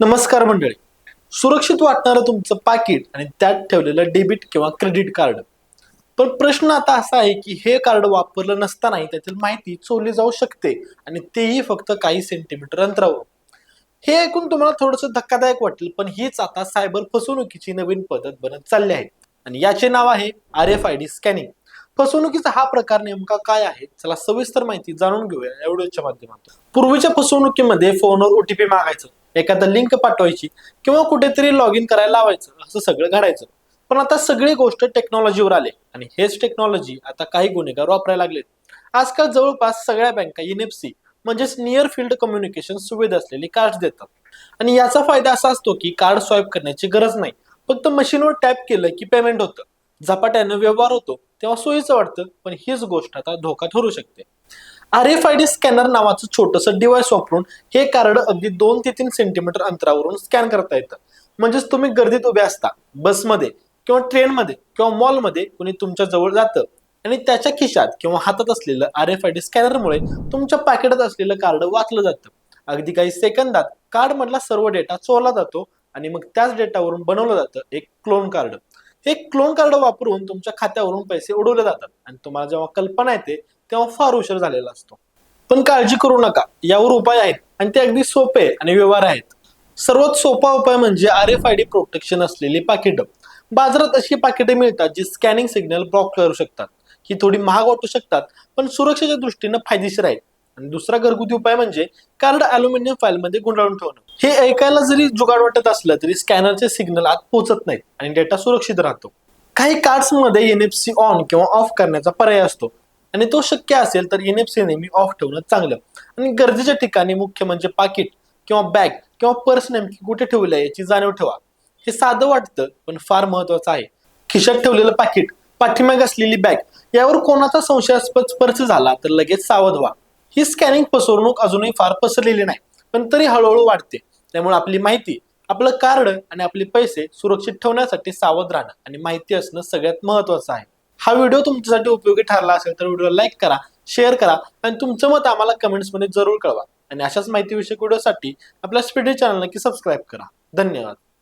नमस्कार मंडळी. सुरक्षित वाटणारं तुमचं पाकिट आणि त्यात ठेवलेलं डेबिट किंवा क्रेडिट कार्ड पण प्रश्न आता असा आहे की हे कार्ड वापरलं नसतानाही त्यातील माहिती चोरली जाऊ शकते आणि तेही फक्त काही सेंटीमीटर अंतरावर. हे ऐकून तुम्हाला थोडंसं धक्कादायक वाटेल पण हीच आता सायबर फसवणुकीची नवीन पद्धत बनत चालली आहे. आणि याचे नाव आहे R F I D scanning फसवणुकीचा हा प्रकार नेमका काय आहे? चला सविस्तर माहिती जाणून घेऊया या व्हिडिओच्या माध्यमातून. पूर्वीच्या फसवणुकीमध्ये फोनवर ओटीपी मागायचं एखादा लिंक पाठवायची किंवा कुठेतरी लॉग इन करायला लावायचं असं सगळं घडायचं. पण आता सगळी गोष्ट टेक्नॉलॉजीवर आले आणि हेच टेक्नॉलॉजी आता काही गुन्हेगार वापरायला लागलेत. आजकाल जवळपास सगळ्या बँका एनएफसी म्हणजेच नियर फील्ड कम्युनिकेशन सुविधा असलेली कार्ड देतात. आणि याचा फायदा असा असतो की कार्ड स्वाईप करण्याची गरज नाही. फक्त मशीनवर टॅप केलं की पेमेंट होतं. झपाट्यानं व्यवहार होतो तेव्हा सोयीचं वाटतं पण हीच गोष्ट आता धोका ठरू शकते. R F I D scanner नावाचं छोटंसं डिव्हाइस वापरून हे कार्ड अगदी दोन ते तीन सेंटीमीटर अंतरावरून स्कॅन करता येतं. म्हणजेच तुम्ही गर्दीत उभे असता बसमध्ये किंवा ट्रेनमध्ये किंवा मॉलमध्ये कुणी तुमच्या जवळ जातं आणि त्याच्या खिशात किंवा हातात असलेलं आर एफ आय डी स्कॅनरमुळे तुमच्या पॅकेटात असलेलं कार्ड वाचलं जातं. अगदी काही सेकंदात कार्ड मधला सर्व डेटा चोरला जातो आणि मग त्याच डेटावरून बनवलं जातं एक क्लोन कार्ड. हे क्लोन कार्ड वापरून तुमच्या खात्यावरून पैसे उडवले जातात आणि तुम्हाला जेव्हा कल्पना येते तेव्हा फार उशीर झालेला असतो. पण काळजी करू नका. यावर उपाय आहेत आणि ते अगदी सोपे आणि व्यवहार आहेत. सर्वात सोपा उपाय म्हणजे R F I D protection असलेली पाकिटं. बाजारात अशी पाकिटे मिळतात जी स्कॅनिंग सिग्नल ब्लॉक करू शकतात ही थोडी महाग वाटू शकतात पण सुरक्षेच्या दृष्टीनं फायदेशीर आहेत. आणि दुसरा घरगुती उपाय म्हणजे कार्ड अॅल्युमिनियम फाईलमध्ये गुंडाळून ठेवणं. हे ऐकायला जरी जुगाड वाटत असलं तरी स्कॅनरचे सिग्नल आत पोहोचत नाहीत आणि डेटा सुरक्षित राहतो. काही कार्ड्समध्ये एन एफ सी ऑन किंवा ऑफ करण्याचा पर्याय असतो. आणि तो शक्य असेल तर एन एफ सी नेहमी ऑफ ठेवणं चांगलं. आणि गरजेच्या ठिकाणी मुख्य म्हणजे पाकिट किंवा बॅग किंवा पर्स नेमकी कुठे ठेवलं याची जाणीव ठेवा. हे साधं वाटतं पण फार महत्वाचं आहे. खिशात ठेवलेलं पाकिट पाठीमाग असलेली बॅग यावर कोणाचा संशयास्पद स्पर्श झाला तर लगेच सावध व्हा. ही स्कॅनिंग फसवणूक अजूनही फार पसरलेली नाही पण तरी हळूहळू वाढते. त्यामुळे आपली माहिती आपलं कार्ड आणि आपले पैसे सुरक्षित ठेवण्यासाठी सावध राहणं आणि माहिती असणं सगळ्यात महत्वाचं आहे. हा व्हिडिओ तुमच्यासाठी उपयोगी ठरला असेल तर व्हिडिओ लाईक करा शेअर करा आणि तुमचं मत आम्हाला कमेंट्समध्ये जरूर कळवा. आणि अशाच माहितीविषयक व्हिडिओसाठी आपल्या स्पीडी चॅनल नक्की सबस्क्राईब करा. धन्यवाद.